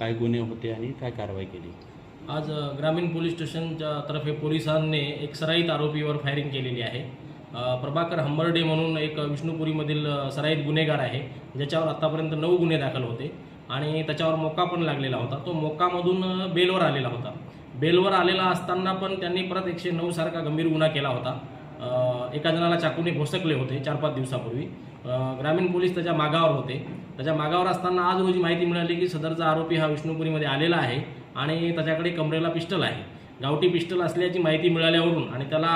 काय गुन्हे होते आणि काय कारवाई केली? आज ग्रामीण पोलीस स्टेशनच्या तर्फे पोलिसांनी एक सराईत आरोपीवर फायरिंग केलेली आहे. प्रभाकर हंबर्डे म्हणून एक विष्णुपुरीमधील सराईत गुन्हेगार आहे. ज्याच्यावर आत्तापर्यंत नऊ गुन्हे दाखल होते आणि त्याच्यावर मोका पण लागलेला होता. तो मोकामधून बेलवर आलेला होता. बेलवर आलेला असताना पण त्यांनी परत एकशे नऊ सारखा गंभीर गुन्हा केला होता. एका जणाला चाकूने घोसकले होते चार पाच दिवसापूर्वी. ग्रामीण पोलीस त्याच्या मागावर होते. त्याच्या मागावर असताना आज रोजी माहिती मिळाली की सदरचा आरोपी हा विष्णुपुरीमध्ये आलेला आहे आणि त्याच्याकडे कमरेला पिस्टल आहे. गावठी पिस्टल असल्याची माहिती मिळाल्यावरून आणि त्याला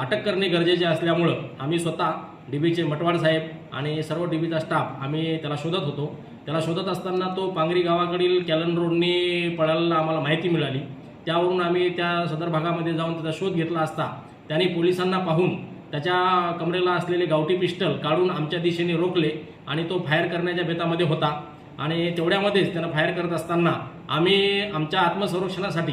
अटक करणे गरजेचे असल्यामुळं आम्ही स्वतः डीबीचे मटवाड साहेब आणि सर्व डीबीचा स्टाफ आम्ही त्याला शोधत होतो. त्याला शोधत असताना तो पांगरी गावाकडील कॅलन रोडने पळायला आम्हाला माहिती मिळाली. त्यावरून आम्ही त्या सदर भागामध्ये जाऊन त्याचा शोध घेतला असता त्याने पोलिसांना पाहून त्याच्या कमरेला असलेले गावठी पिस्टल काढून आमच्या दिशेने रोखले आणि तो फायर करण्याच्या बेतामध्ये होता. आणि तेवढ्यामध्येच त्यानं फायर करत असताना आम्ही आमच्या आत्मसंरक्षणासाठी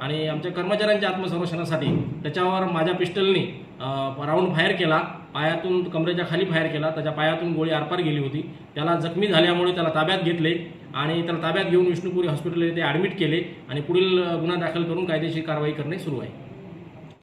आणि आमच्या कर्मचाऱ्यांच्या आत्मसंरक्षणासाठी त्याच्यावर माझ्या पिस्टलनी राऊंड फायर केला. पायातून कमरेच्या खाली फायर केला. त्याच्या पायातून गोळी आरपार गेली होती. त्याला जखमी झाल्यामुळे त्याला ताब्यात घेतले आणि त्याला ताब्यात घेऊन विष्णुपुरी हॉस्पिटल येथे ॲडमिट केले आणि पुढील गुन्हा दाखल करून कायदेशीर कारवाई करणे सुरू आहे.